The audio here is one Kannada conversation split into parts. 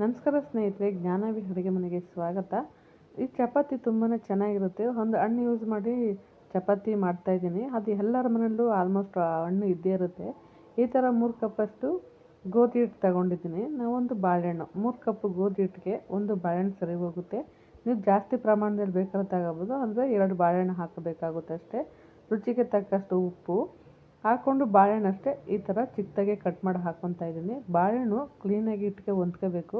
ನಮಸ್ಕಾರ ಸ್ನೇಹಿತರೆ ಜ್ಞಾನವಿ ಅಡುಗೆ ಮನೆಗೆ ಸ್ವಾಗತ. ಈ ಚಪಾತಿ ತುಂಬಾ ಚೆನ್ನಾಗಿರುತ್ತೆ. ಒಂದು ಹಣ್ಣು ಯೂಸ್ ಮಾಡಿ ಚಪಾತಿ ಮಾಡ್ತಾಯಿದ್ದೀನಿ ಅದು ಎಲ್ಲರ ಮನೆಯಲ್ಲೂ ಆಲ್ಮೋಸ್ಟ್ ಹಣ್ಣು ಇದ್ದೇ ಇರುತ್ತೆ. ಈ ಥರ ಮೂರು ಕಪ್ಪಷ್ಟು ಗೋಧಿ ಹಿಟ್ಟು ತಗೊಂಡಿದ್ದೀನಿ. ನಾವೊಂದು ಬಾಳೆಹಣ್ಣು, ಮೂರು ಕಪ್ ಗೋಧಿ ಹಿಟ್ಟಿಗೆ ಒಂದು ಬಾಳೆಹಣ್ಣು ಸರಿ ಹೋಗುತ್ತೆ. ನೀವು ಜಾಸ್ತಿ ಪ್ರಮಾಣದಲ್ಲಿ ಬೇಕಾದ್ರೆ ತಗೋಬೋದು ಅಂದರೆ ಎರಡು ಬಾಳೆಹಣ್ಣು ಹಾಕಬೇಕಾಗುತ್ತೆ ಅಷ್ಟೇ. ರುಚಿಗೆ ತಕ್ಕಷ್ಟು ಉಪ್ಪು ಹಾಕ್ಕೊಂಡು ಬಾಳೆಹಣ್ಣು ಅಷ್ಟೇ. ಈ ಥರ ಚಿಕ್ಕದಾಗೆ ಕಟ್ ಮಾಡಿ ಹಾಕ್ಕೊತಾ ಇದ್ದೀನಿ. ಬಾಳೆಹಣ್ಣು ಕ್ಲೀನಾಗಿ ಹಿಟ್ಟಿಗೆ ಹೊಂದ್ಕೋಬೇಕು.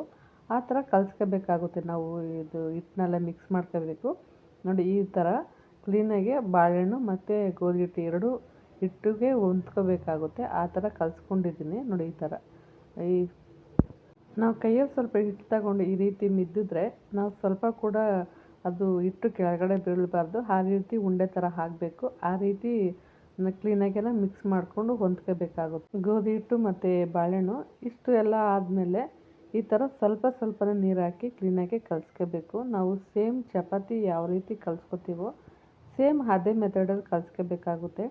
ಆ ಥರ ಕಲಿಸ್ಕೋಬೇಕಾಗುತ್ತೆ. ನಾವು ಇದು ಹಿಟ್ಟನ್ನೆಲ್ಲ ಮಿಕ್ಸ್ ಮಾಡ್ಕೋಬೇಕು. ನೋಡಿ, ಈ ಥರ ಕ್ಲೀನಾಗಿ ಬಾಳೆಹಣ್ಣು ಮತ್ತು ಗೋಧಿ ಹಿಟ್ಟು ಎರಡು ಹಿಟ್ಟಿಗೆ ಹೊಂದ್ಕೋಬೇಕಾಗುತ್ತೆ. ಆ ಥರ ಕಲಿಸ್ಕೊಂಡಿದ್ದೀನಿ. ನೋಡಿ, ಈ ಥರ. ಈ ನಾವು ಕೈಯಲ್ಲಿ ಸ್ವಲ್ಪ ಹಿಟ್ಟು ತಗೊಂಡು ಈ ರೀತಿ ಮಿದ್ದಿದ್ರೆ ನಾವು ಸ್ವಲ್ಪ ಕೂಡ ಅದು ಹಿಟ್ಟು ಕೆಳಗಡೆ ಬೀಳಬಾರ್ದು. ಆ ರೀತಿ ಉಂಡೆ ಥರ ಹಾಕಬೇಕು. ಆ ರೀತಿ ಕ್ಲೀನಾಗೆಲ್ಲ ಮಿಕ್ಸ್ ಮಾಡಿಕೊಂಡು ಹೊಂದ್ಕೋಬೇಕಾಗುತ್ತೆ. ಗೋಧಿ ಹಿಟ್ಟು ಮತ್ತು ಬಾಳೆಹಣ್ಣು ಇಷ್ಟು ಎಲ್ಲ ಆದಮೇಲೆ ಈ ಥರ ಸ್ವಲ್ಪ ಸ್ವಲ್ಪನೇ ನೀರು ಹಾಕಿ ಕ್ಲೀನಾಗಿ ಕಲಿಸ್ಕೋಬೇಕು. ನಾವು ಸೇಮ್ ಚಪಾತಿ ಯಾವ ರೀತಿ ಕಲಿಸ್ಕೊತೀವೋ ಸೇಮ್ ಅದೇ ಮೆಥಡಲ್ಲಿ ಕಲಿಸ್ಕೋಬೇಕಾಗುತ್ತೆ.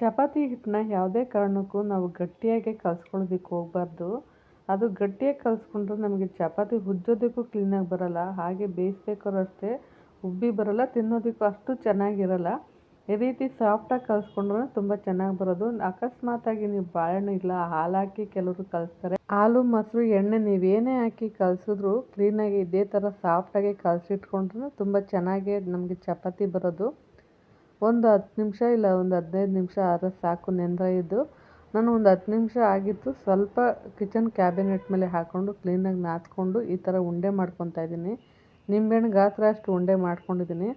ಚಪಾತಿ ಹಿಟ್ಟನ್ನ ಯಾವುದೇ ಕಾರಣಕ್ಕೂ ನಾವು ಗಟ್ಟಿಯಾಗೆ ಕಲಿಸ್ಕೊಳ್ಳೋದಕ್ಕೆ ಹೋಗ್ಬಾರ್ದು. ಅದು ಗಟ್ಟಿಯಾಗಿ ಕಲಿಸ್ಕೊಂಡ್ರೆ ನಮಗೆ ಚಪಾತಿ ಉಜ್ಜೋದಕ್ಕೂ ಕ್ಲೀನಾಗಿ ಬರೋಲ್ಲ, ಹಾಗೆ ಬೇಯಿಸ್ಬೇಕಾದ್ರೂ ಅಷ್ಟೇ, ಉಬ್ಬಿ ಬರೋಲ್ಲ, ತಿನ್ನೋದಕ್ಕೂ ಅಷ್ಟು ಚೆನ್ನಾಗಿರಲ್ಲ. ಈ ರೀತಿ ಸಾಫ್ಟಾಗಿ ಕಲಿಸ್ಕೊಂಡ್ರೆ ತುಂಬ ಚೆನ್ನಾಗಿ ಬರೋದು. ಅಕಸ್ಮಾತಾಗಿ ನೀವು ಬಾಳೆಹಣ್ಣು ಇಲ್ಲ ಹಾಲು ಹಾಕಿ ಕೆಲವರು ಕಲಿಸ್ತಾರೆ. ಹಾಲು, ಮೊಸರು, ಎಣ್ಣೆ ನೀವೇನೇ ಹಾಕಿ ಕಲಿಸಿದ್ರು ಕ್ಲೀನಾಗಿ ಇದೇ ಥರ ಸಾಫ್ಟಾಗಿ ಕಲಸಿಟ್ಕೊಂಡ್ರೆ ತುಂಬ ಚೆನ್ನಾಗಿ ನಮಗೆ ಚಪಾತಿ ಬರೋದು. ಒಂದು ಹತ್ತು ನಿಮಿಷ ಇಲ್ಲ, ಒಂದು ಹದಿನೈದು ನಿಮಿಷ ಆದರೆ ಸಾಕು ನೆಂದೊಯ್ದು ನಾನು ಒಂದು ಹತ್ತು ನಿಮಿಷ ಆಗಿತ್ತು, ಸ್ವಲ್ಪ ಕಿಚನ್ ಕ್ಯಾಬಿನೆಟ್ ಮೇಲೆ ಹಾಕ್ಕೊಂಡು ಕ್ಲೀನಾಗಿ ನಾದ್ಕೊಂಡು ಈ ಥರ ಉಂಡೆ ಮಾಡ್ಕೊತಾ ಇದ್ದೀನಿ. ನಿಂಬೆಹಣ್ಣು ಗಾತ್ರ ಅಷ್ಟು ಉಂಡೆ ಮಾಡ್ಕೊಂಡಿದ್ದೀನಿ.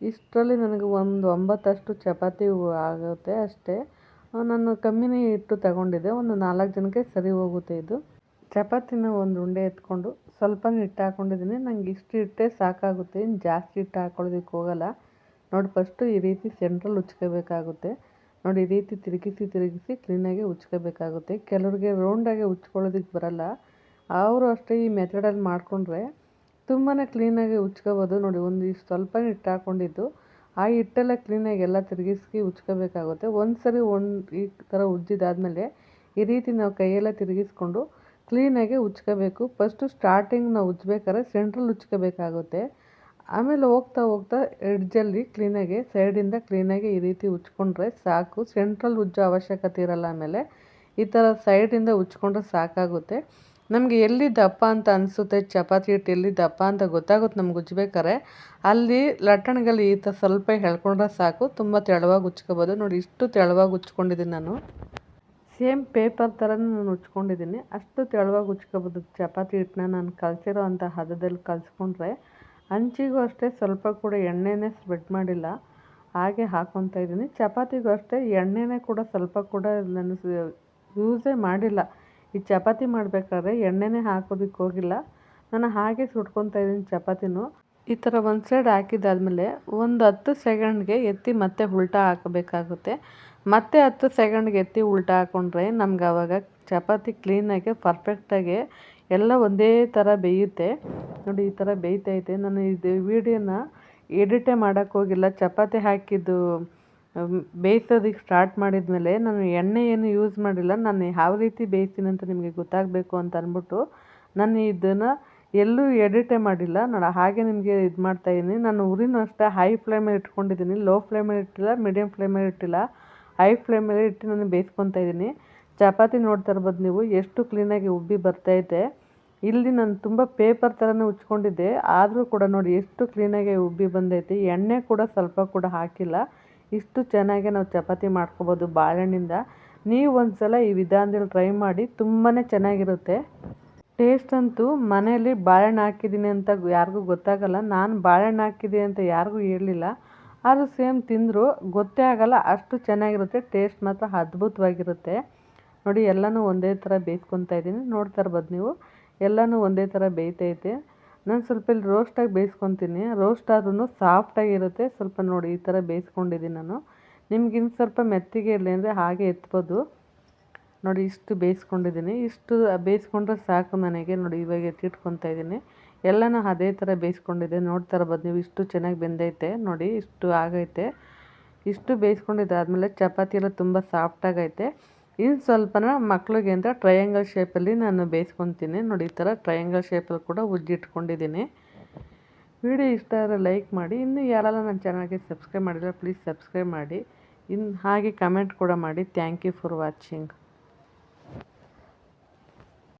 ಇಷ್ಟರಲ್ಲಿ ನನಗೆ ಒಂದು ಒಂಬತ್ತಷ್ಟು ಚಪಾತಿ ಆಗುತ್ತೆ ಅಷ್ಟೇ. ನಾನು ಕಮ್ಮಿನೇ ಇಟ್ಟು ತಗೊಂಡಿದ್ದೆ. ಒಂದು ನಾಲ್ಕು ಜನಕ್ಕೆ ಸರಿ ಹೋಗುತ್ತೆ ಇದು. ಚಪಾತಿನ ಒಂದು ಉಂಡೆ ಎತ್ಕೊಂಡು ಸ್ವಲ್ಪ ಹಿಟ್ಟು ಹಾಕ್ಕೊಂಡಿದ್ದೀನಿ ನನಗೆ ಇಷ್ಟು ಹಿಟ್ಟೇ ಸಾಕಾಗುತ್ತೆ. ಇನ್ನು ಜಾಸ್ತಿ ಹಿಟ್ಟು ಹಾಕ್ಕೊಳ್ಳೋದಕ್ಕೆ ಹೋಗಲ್ಲ. ನೋಡಿ, ಫಸ್ಟು ಈ ರೀತಿ ಸೆಂಟ್ರಲ್ ಉಚ್ಕೋಬೇಕಾಗುತ್ತೆ. ನೋಡಿ, ಈ ರೀತಿ ತಿರುಗಿಸಿ ತಿರುಗಿಸಿ ಕ್ಲೀನಾಗಿ ಉಚ್ಕೋಬೇಕಾಗುತ್ತೆ. ಕೆಲವ್ರಿಗೆ ರೌಂಡಾಗಿ ಉಚ್ಕೊಳ್ಳೋದಕ್ಕೆ ಬರಲ್ಲ. ಅವರು ಅಷ್ಟೇ ಈ ಮೆಥಡಲ್ಲಿ ಮಾಡಿಕೊಂಡ್ರೆ ತುಂಬಾ ಕ್ಲೀನಾಗಿ ಉಚ್ಕೋಬೋದು. ನೋಡಿ, ಒಂದು ಇಷ್ಟು ಸ್ವಲ್ಪ ಹಿಟ್ಟು ಹಾಕ್ಕೊಂಡಿದ್ದು ಆ ಹಿಟ್ಟೆಲ್ಲ ಕ್ಲೀನಾಗಿ ಎಲ್ಲ ತಿರುಗಿಸಿ ಉಚ್ಕೋಬೇಕಾಗುತ್ತೆ. ಒಂದು ಸರಿ ಒಂದು ಈ ಥರ ಉಜ್ಜಿದಾದಮೇಲೆ ಈ ರೀತಿ ನಾವು ಕೈಯೆಲ್ಲ ತಿರುಗಿಸ್ಕೊಂಡು ಕ್ಲೀನಾಗಿ ಉಚ್ಕೋಬೇಕು. ಫಸ್ಟು ಸ್ಟಾರ್ಟಿಂಗ್ ನಾವು ಉಜ್ಬೇಕಾದ್ರೆ ಸೆಂಟ್ರಲ್ ಉಚ್ಕೋಬೇಕಾಗುತ್ತೆ. ಆಮೇಲೆ ಹೋಗ್ತಾ ಹೋಗ್ತಾ ಎಡ್ಜಲ್ಲಿ ಕ್ಲೀನಾಗಿ ಸೈಡಿಂದ ಕ್ಲೀನಾಗಿ ಈ ರೀತಿ ಉಚ್ಕೊಂಡ್ರೆ ಸಾಕು. ಸೆಂಟ್ರಲ್ ಉಜ್ಜೋ ಅವಶ್ಯಕತೆ ಇರಲ್ಲ ಆಮೇಲೆ. ಈ ಥರ ಸೈಡಿಂದ ಉಚ್ಕೊಂಡ್ರೆ ಸಾಕಾಗುತ್ತೆ. ನಮಗೆ ಎಲ್ಲಿ ದಪ್ಪ ಅಂತ ಅನಿಸುತ್ತೆ, ಚಪಾತಿ ಹಿಟ್ಟು ಎಲ್ಲಿ ದಪ್ಪ ಅಂತ ಗೊತ್ತಾಗುತ್ತೆ ನಮ್ಗೆ ಉಜ್ಬೇಕಾರೆ ಅಲ್ಲಿ ಲಟ್ಟಣ್ಗಲ್ಲಿ ಈ ಥರ ಸ್ವಲ್ಪ ಹೇಳ್ಕೊಂಡ್ರೆ ಸಾಕು, ತುಂಬ ತೆಳುವಾಗಿ ಉಚ್ಕೋಬೋದು ನೋಡಿ, ಇಷ್ಟು ತೆಳುವಾಗಿ ಉಚ್ಕೊಂಡಿದ್ದೀನಿ ನಾನು. ಸೇಮ್ ಪೇಪರ್ ಥರನೇ ನಾನು ಉಚ್ಕೊಂಡಿದ್ದೀನಿ ಅಷ್ಟು ತೆಳುವಾಗಿ ಉಚ್ಕೋಬೋದು ಚಪಾತಿ ಹಿಟ್ಟನ್ನ ನಾನು ಕಲಸಿರೋ ಅಂಥ ಹದದಲ್ಲಿ ಕಲಿಸ್ಕೊಂಡ್ರೆ. ಹಂಚಿಗೂ ಅಷ್ಟೇ ಸ್ವಲ್ಪ ಕೂಡ ಎಣ್ಣೆನೇ ಸ್ಪ್ರೆಡ್ ಮಾಡಿಲ್ಲ. ಹಾಗೆ ಹಾಕೊತಾ ಇದ್ದೀನಿ. ಚಪಾತಿಗೂ ಅಷ್ಟೇ ಎಣ್ಣೆನೇ ಕೂಡ ಸ್ವಲ್ಪ ಕೂಡ ನಾನು ಯೂಸೇ ಮಾಡಿಲ್ಲ. ಈ ಚಪಾತಿ ಮಾಡಬೇಕಾದ್ರೆ ಎಣ್ಣೆನೇ ಹಾಕೋದಕ್ಕೆ ಹೋಗಿಲ್ಲ. ನಾನು ಹಾಗೆ ಸುಟ್ಕೊತಾ ಇದ್ದೀನಿ ಚಪಾತಿನೂ. ಈ ಥರ ಒಂದು ಸೈಡ್ ಹಾಕಿದ್ದಾದಮೇಲೆ ಒಂದು ಹತ್ತು ಸೆಕೆಂಡ್ಗೆ ಎತ್ತಿ ಮತ್ತೆ ಉಲ್ಟಾ ಹಾಕಬೇಕಾಗುತ್ತೆ. ಮತ್ತೆ ಹತ್ತು ಸೆಕೆಂಡ್ಗೆ ಎತ್ತಿ ಉಲ್ಟಾ ಹಾಕ್ಕೊಂಡ್ರೆ ನಮ್ಗೆ ಆವಾಗ ಚಪಾತಿ ಕ್ಲೀನಾಗಿ ಪರ್ಫೆಕ್ಟಾಗಿ ಎಲ್ಲ ಒಂದೇ ಥರ ಬೇಯುತ್ತೆ. ನೋಡಿ, ಈ ಥರ ಬೇಯ್ತೈತೆ ನಾನು ಇದು ವಿಡಿಯೋನ ಎಡಿಟೇ ಮಾಡೋಕ್ಕೋಗಿಲ್ಲ ಚಪಾತಿ ಹಾಕಿದ್ದು ಬೇಯಿಸೋದಕ್ಕೆ ಸ್ಟಾರ್ಟ್ ಮಾಡಿದ ಮೇಲೆ ನಾನು ಎಣ್ಣೆ ಏನು ಯೂಸ್ ಮಾಡಿಲ್ಲ. ನಾನು ಯಾವ ರೀತಿ ಬೇಯಿಸ್ತೀನಿ ಅಂತ ನಿಮಗೆ ಗೊತ್ತಾಗಬೇಕು ಅಂತ ಅಂದ್ಬಿಟ್ಟು ನಾನು ಇದನ್ನು ಎಲ್ಲೂ ಎಡಿಟೇ ಮಾಡಿಲ್ಲ. ನಾನು ಹಾಗೆ ನಿಮಗೆ ಇದು ಮಾಡ್ತಾಯಿದ್ದೀನಿ ನಾನು ಉರಿನೂ ಅಷ್ಟೇ ಹೈ ಫ್ಲೇಮಲ್ಲಿ ಇಟ್ಕೊಂಡಿದ್ದೀನಿ. ಲೋ ಫ್ಲೇಮಲ್ಲಿ ಇಟ್ಟಿಲ್ಲ ಮೀಡಿಯಮ್ ಫ್ಲೇಮಲ್ಲಿ ಇಟ್ಟಿಲ್ಲ. ಹೈ ಫ್ಲೇಮಲ್ಲಿ ಇಟ್ಟು ನಾನು ಬೇಯಿಸ್ಕೊತಾ ಇದ್ದೀನಿ. ಚಪಾತಿ ನೋಡ್ತಾ ಇರ್ಬೋದು ನೀವು. ಎಷ್ಟು ಕ್ಲೀನಾಗಿ ಉಬ್ಬಿ ಬರ್ತೈತೆ ಇಲ್ಲಿ ನಾನು ತುಂಬ ಪೇಪರ್ ಥರನೇ ಉಚ್ಕೊಂಡಿದ್ದೆ. ಆದರೂ ಕೂಡ ನೋಡಿ, ಎಷ್ಟು ಕ್ಲೀನಾಗಿ ಉಬ್ಬಿ ಬಂದೈತೆ. ಎಣ್ಣೆ ಕೂಡ ಸ್ವಲ್ಪ ಕೂಡ ಹಾಕಿಲ್ಲ. ಇಷ್ಟು ಚೆನ್ನಾಗಿ ನಾವು ಚಪಾತಿ ಮಾಡ್ಕೊಬೋದು ಬಾಳೆಹಣ್ಣಿಂದ. ನೀವು ಒಂದು ಸಲ ಈ ವಿಧಾನದಲ್ಲಿ ಟ್ರೈ ಮಾಡಿ ತುಂಬಾ ಚೆನ್ನಾಗಿರುತ್ತೆ. ಟೇಸ್ಟ್ ಅಂತೂ ಮನೆಯಲ್ಲಿ ಬಾಳೆಹಣ್ಣು ಹಾಕಿದ್ದೀನಿ ಅಂತ ಯಾರಿಗೂ ಗೊತ್ತಾಗಲ್ಲ. ನಾನು ಬಾಳೆಹಣ್ಣು ಹಾಕಿದ್ದೀನಿ ಅಂತ ಯಾರಿಗೂ ಹೇಳಲಿಲ್ಲ ಆದರೂ ಸೇಮ್ ತಿಂದರೂ, ಗೊತ್ತೇ ಆಗಲ್ಲ, ಅಷ್ಟು ಚೆನ್ನಾಗಿರುತ್ತೆ ಟೇಸ್ಟ್ ಮಾತ್ರ ಅದ್ಭುತವಾಗಿರುತ್ತೆ. ನೋಡಿ, ಎಲ್ಲನೂ ಒಂದೇ ಥರ ಬೇಯ್ಸ್ಕೊತಾ ಇದ್ದೀನಿ. ನೋಡ್ತಾ ಇರ್ಬೋದು ನೀವು. ಎಲ್ಲನೂ ಒಂದೇ ಥರ ಬೇಯ್ತೈತೆ ನಾನು ಸ್ವಲ್ಪ ಇಲ್ಲಿ ರೋಸ್ಟಾಗಿ ಬೇಯಿಸ್ಕೊತೀನಿ. ರೋಸ್ಟ್ ಆದ್ರೂ ಸಾಫ್ಟಾಗಿರುತ್ತೆ ಸ್ವಲ್ಪ ನೋಡಿ ಈ ಥರ ಬೇಯಿಸ್ಕೊಂಡಿದ್ದೀನಿ ನಾನು. ನಿಮ್ಗೆ ಇನ್ನು ಸ್ವಲ್ಪ ಮೆತ್ತಿಗೆ ಇರಲಿ ಅಂದರೆ ಹಾಗೆ ಎತ್ಬೋದು. ನೋಡಿ ಇಷ್ಟು ಬೇಯಿಸ್ಕೊಂಡಿದ್ದೀನಿ. ಇಷ್ಟು ಬೇಯಿಸ್ಕೊಂಡ್ರೆ ಸಾಕು ನನಗೆ. ನೋಡಿ ಇವಾಗ ಎತ್ತಿಟ್ಕೊತಾ ಇದ್ದೀನಿ. ಎಲ್ಲನೂ ಅದೇ ಥರ ಬೇಯಿಸ್ಕೊಂಡಿದ್ದೆ. ನೋಡ್ತಾ ಇರ್ಬೋದು ನೀವು ಇಷ್ಟು ಚೆನ್ನಾಗಿ ಬೆಂದೈತೆ. ನೋಡಿ ಇಷ್ಟು ಆಗೈತೆ. ಇಷ್ಟು ಬೇಯಿಸ್ಕೊಂಡಿದ್ದಾದಮೇಲೆ ಚಪಾತಿ ಎಲ್ಲ ತುಂಬ ಸಾಫ್ಟಾಗೈತೆ ಇನ್ನು ಸ್ವಲ್ಪನ ಮಕ್ಳಿಗೆ ಅಂತ ಟ್ರಯಾಂಗಲ್ ಶೇಪಲ್ಲಿ ನಾನು ಬೇಯಿಸ್ಕೊತೀನಿ ನೋಡಿ, ಈ ಥರ ಟ್ರಯಾಂಗಲ್ ಶೇಪಲ್ಲಿ ಕೂಡ ಉಜ್ಜಿಟ್ಕೊಂಡಿದ್ದೀನಿ ವಿಡಿಯೋ ಇಷ್ಟ ಆದರೆ ಲೈಕ್ ಮಾಡಿ. ಇನ್ನು ಯಾರೆಲ್ಲ ನನ್ನ ಚಾನಲ್ಗೆ ಸಬ್ಸ್ಕ್ರೈಬ್ ಮಾಡಿದ್ರೆ ಪ್ಲೀಸ್ ಸಬ್ಸ್ಕ್ರೈಬ್ ಮಾಡಿ. ಇನ್ನು ಹಾಗೆ ಕಮೆಂಟ್ ಕೂಡ ಮಾಡಿ. Thank you for watching